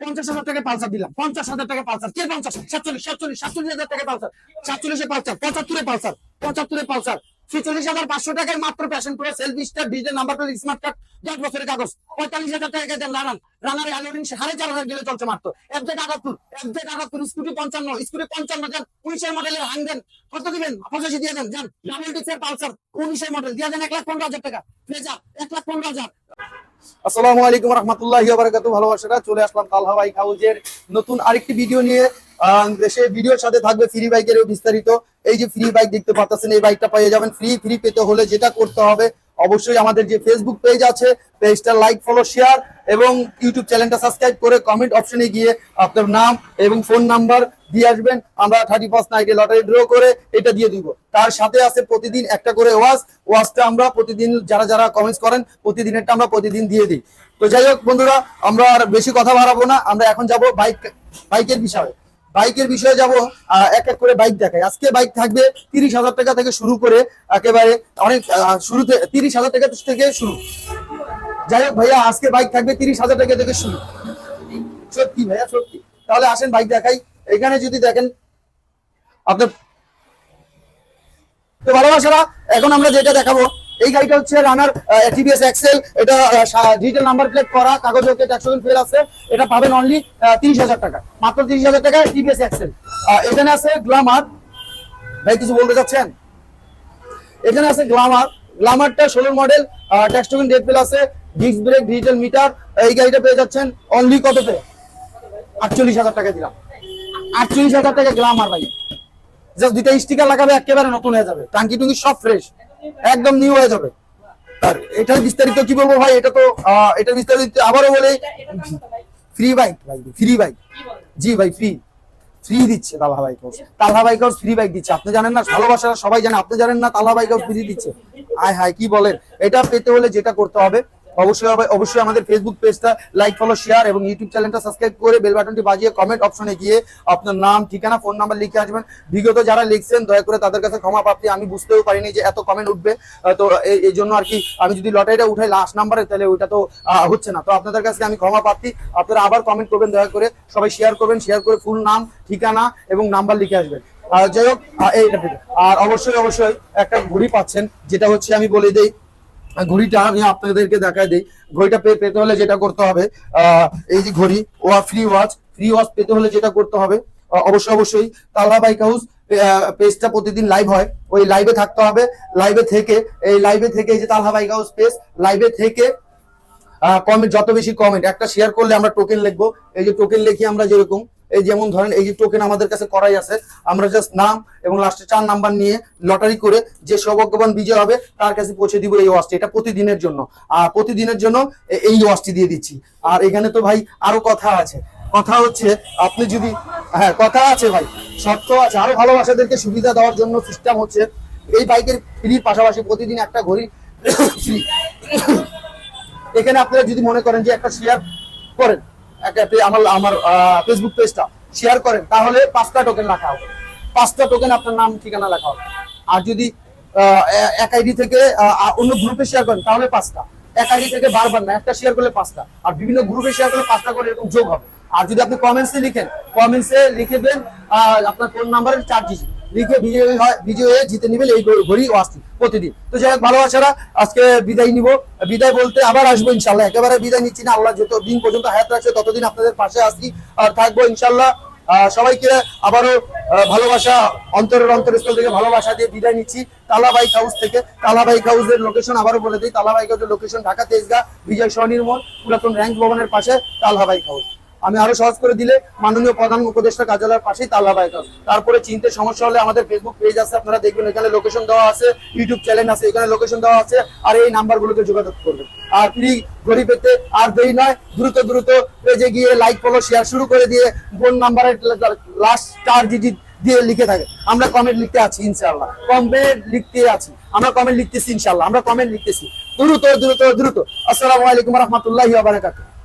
পঞ্চাশ হাজার টাকা পালসার দিলাম। পঞ্চাশ হাজার টাকা পালসার। কে পঞ্চাশ সাতচল্লিশ সাতচল্লিশ সাতচল্লিশ হাজার টাকা পালসার। সাতচল্লিশে পালসার, পঁচাত্তরে পালসার পঁচাত্তরে পালসার। ছেচল্লিশ হাজার পাঁচশো টাকায় মাত্র passion self start diesel number plate smart card দশ বছরের কাগজ। পঁয়তাল্লিশ হাজার টাকা দেন রানার রানার আলোরিং সাড়ে চার হাজার গেলে চলছে মাত্র। একজেট আটাত্তর একজেট আটাত্তর স্কুটি পঞ্চান্ন স্কুটি পঞ্চান্ন দেন, উনিশের মডেলের হাং দেন। কত দিবেন? পঁচাশি দিয়ে দেন। যান ডাবল ডিক্সের পালসার, উনিশের মডেল দিয়ে দেন এক লাখ পনেরো হাজার টাকা। ফ্রেজা, এক লাখ পনেরো হাজার। আসসালামু আলাইকুম রহমতুল্লাহ বারাকাতু ভালোবাসারা চলে আসলাম তালহা বাইক হাউজের নতুন আরেকটি ভিডিও নিয়ে। সে ভিডিওর সাথে থাকবে ফ্রি বাইকের বিস্তারিত। এই যে ফ্রি বাইক দেখতে পাচ্ছেন, এই বাইকটা পেয়ে যাবেন। ফ্রি ফ্রি পেতে হলে যেটা করতে হবে, অবশ্যই আমাদের যে ফেসবুক পেজ আছে পেজটা লাইক ফলো শেয়ার এবং ইউটিউব চ্যানেলটা সাবস্ক্রাইব করে কমেন্ট অপশনে গিয়ে আপনার নাম এবং ফোন নাম্বার দিয়ে আসবেন। আমরা থার্টি ফার্স্ট নাইটে লটারি ড্র করে এটা দিয়ে দিব। তার সাথে আছে প্রতিদিন একটা করে ওয়াজ ওয়াজটা আমরা প্রতিদিন যারা যারা কমেন্টস করেন, প্রতিদিনেরটা আমরা প্রতিদিন দিয়ে দিই। তো যাই হোক বন্ধুরা, আমরা আর বেশি কথা বাড়াবো না। আমরা এখন যাব বাইক বাইকের বিষয়ে। বাইকের বিষয়ে যাব এক এক করে বাইক দেখাই। আজকে বাইক থাকবে তিরিশ হাজার টাকা থেকে শুরু করে একেবারে অনেক শুরুতে তিরিশ হাজার টাকা থেকে শুরু। যাই হোক ভাইয়া, আজকে বাইক থাকবে তিরিশ হাজার টাকা থেকে শুরু। সত্যি ভাইয়া, সত্যি। তাহলে আসেন বাইক দেখাই। এখানে যদি দেখেন, আপনার তো ভালোবাসারা, এখন আমরা যেটা দেখাবো, এই গাড়িটা হচ্ছে রানার টিভিএস এক্সেল এটা ডিজিটাল নাম্বার প্লেট করা, কাগজ ওকে দিন ফেল আছে। এটা পাবেন অনলি তিরিশ হাজার টাকা। মাত্র তিরিশ হাজার টাকা টিভিএস এক্সেল এখানে আছে গ্লামার ভাই, কিছু বলতে চাচ্ছেন? এখানে আছে গ্লামার গ্লামারটা ষোলো model tax token date fail আছে। ডিস্ক ব্রেক ডিজিটাল মিটার এই গাড়িটা পেয়ে যাচ্ছেন অনলি কততে? আটচল্লিশ হাজার টাকা দিলাম। আটচল্লিশ হাজার টাকা গ্লামার ভাই। জাস্ট দুইটা স্টিকার লাগাবে, একেবারে নতুন হয়ে যাবে। টাঙ্কি টুঙ্কি সব ফ্রেশ একদম নিউ হয়ে যাবে। আর এটার বিস্তারিত কি বলব ভাই? এটা তো এটার বিস্তারিত আবারও বলে। ফ্রি বাইক ভাই ফ্রি বাইক জি ভাই ফ্রি ফ্রি দিচ্ছে Talha bike house Talha bike house free bike দিচ্ছে। আপনি জানেন না ভালোবাসা সবাই জানে। আপনি জানেন না, তালহা বাইক হাউস ফ্রি দিচ্ছে। আয় হায়, কি বলেন? এটা পেতে হলে যেটা করতে হবে অবশ্যই অবশ্যই আমাদের ফেসবুক পেজটা লাইক ফলো শেয়ার এবং ইউটিউব চ্যানেলটা সাবস্ক্রাইব করে বেল বাটনটি বাজিয়ে কমেন্ট অপশনে গিয়ে আপনার নাম, ঠিকানা ফোন নাম্বার লিখে আসবেন। বিগত যারা লিখছেন, দয়া করে তাদের কাছে ক্ষমা প্রাপ্তি। আমি বুঝতেও পারিনি যে এত কমেন্ট উঠবে। তো এই- জন্য আর কি আমি যদি লটারিটা উঠাই লাস্ট নাম্বারে তাহলে ওইটা তো হচ্ছে না। তো আপনাদের কাছে আমি ক্ষমা প্রার্থী আপনারা আবার কমেন্ট করবেন, দয়া করে সবাই শেয়ার করবেন শেয়ার করে ফুল নাম, ঠিকানা এবং নাম্বার লিখে আসবেন। আর যাই হোক এইটা আর অবশ্যই অবশ্যই একটা ঘড়ি পাচ্ছেন, যেটা হচ্ছে আমি বলে দেই ঘড়িটা আমি আপনাদেরকে দেখাই দিই। ঘড়িটা পেতে হলে যেটা করতে হবে এই যে ঘড়ি, ও ফ্রি ওয়াচ ফ্রি ওয়াচ পেতে হলে যেটা করতে হবে অবশ্যই অবশ্যই তালহা বাইক হাউস পেজটা প্রতিদিন লাইভ হয়। ওই লাইভে থাকতে হবে। লাইভে থেকে, এই লাইভে থেকে এই যে তালহা বাইক হাউস পেজ লাইভে থেকে কমেন্ট যত বেশি কমেন্ট একটা শেয়ার করলে আমরা টোকেন লিখব। এই যে টোকেন লিখি আমরা যেরকম। এই যেমন ধরেন এই যে টোকেন আমাদের কাছে করাই আছে, আমরা জাস্ট নাম এবং লাস্টে চার নাম্বার নিয়ে লটারি করে যে সৌভাগ্যবান বিজয় হবে, তার কাছে পৌঁছে দিব এই ওয়াচটি। এটা প্রতিদিনের জন্য। আর প্রতিদিনের জন্য এই ওয়াচটি দিয়ে দিচ্ছি। আর এখানে তো ভাই আরও কথা আছে। কথা হচ্ছে, আপনি যদি হ্যাঁ কথা আছে ভাই। শর্ত আছে। আরও ভালোবাসাদেরকে সুবিধা দেওয়ার জন্য সিস্টেম হচ্ছে, এই বাইকের ফ্রির পাশাপাশি প্রতিদিন একটা ঘড়ি এখানে আপনারা যদি মনে করেন যে একটা শেয়ার করেন আমার আমার ফেসবুক পেজটা শেয়ার করেন, তাহলে পাঁচটা টোকেন রাখা হবে। পাঁচটা টোকেন আপনার নাম, ঠিকানা লেখা হবে। আর যদি এক আইডি থেকে অন্য গ্রুপে শেয়ার করেন, তাহলে পাঁচটা। এক আইডি থেকে বারবার না, একটা শেয়ার করলে পাঁচটা। আর বিভিন্ন গ্রুপে শেয়ার করলে পাঁচটা করে এরকম যোগ হবে। আর যদি আপনি কমেন্টসে লিখেন কমেন্টসে লিখে দেন আপনার ফোন নাম্বারের চার ডিজিট লিখে বিজয় হয় বিজয় জিতে নিবেন, এই ঘড়ি ওয়াচটি প্রতিদিন। তো যাই হোক, ভালোবাসারা, আজকে বিদায় নিব। বিদায় বলতে আবার আসব ইনশাল্লাহ। একেবারে বিদায় নিচ্ছি না, আল্লাহ যত দিন পর্যন্ত হায়াত রাখছে, ততদিন আপনাদের পাশে আসছি আর থাকব ইনশাল্লাহ। সবাইকে আবারও ভালোবাসা, অন্তরের অন্তরস্থল থেকে ভালোবাসা দিয়ে বিদায় নিচ্ছি। তালা বাইক হাউস থেকে। তালা বাইক হাউসের লোকেশন আবারও বলে দিই। তালা বাইক হাউসের লোকেশন ঢাকা তেজগা, বিজয় স্বনির্মল পুরাতন র্যাঙ্ক ভবনের পাশে তালহা বাইক হাউস। আমি আরও সহজ করে দিলে মাননীয় প্রধান উপদেষ্টা কার্যালয়ের পাশেই তাল্লা বাইক তারপরে চিনতে সমস্যা হলে আমাদের ফেসবুক পেজ আছে, আপনারা দেখবেন এখানে লোকেশন দেওয়া আছে ইউটিউব চ্যানেল আছে, এখানে লোকেশন দেওয়া আছে, আর এই নাম্বারগুলোতে যোগাযোগ করবেন। আর ফ্রি ঘড়ি পেতে আর দেরি নয়, দ্রুত দ্রুত পেজে গিয়ে লাইক ফলো শেয়ার শুরু করে দিয়ে ফোন নাম্বারের লাস্ট চার ডিজিট দিয়ে লিখে থাকে। আমরা কমেন্ট লিখতে আছি ইনশাল্লাহ কমেন্ট লিখতে আছি। আমরা কমেন্ট লিখতেছি ইনশাল্লাহ আমরা কমেন্ট লিখতেছি। দ্রুত দ্রুত দ্রুত। আসসালামু আলাইকুম রহমতুল্লাহি বারাকাতুহু।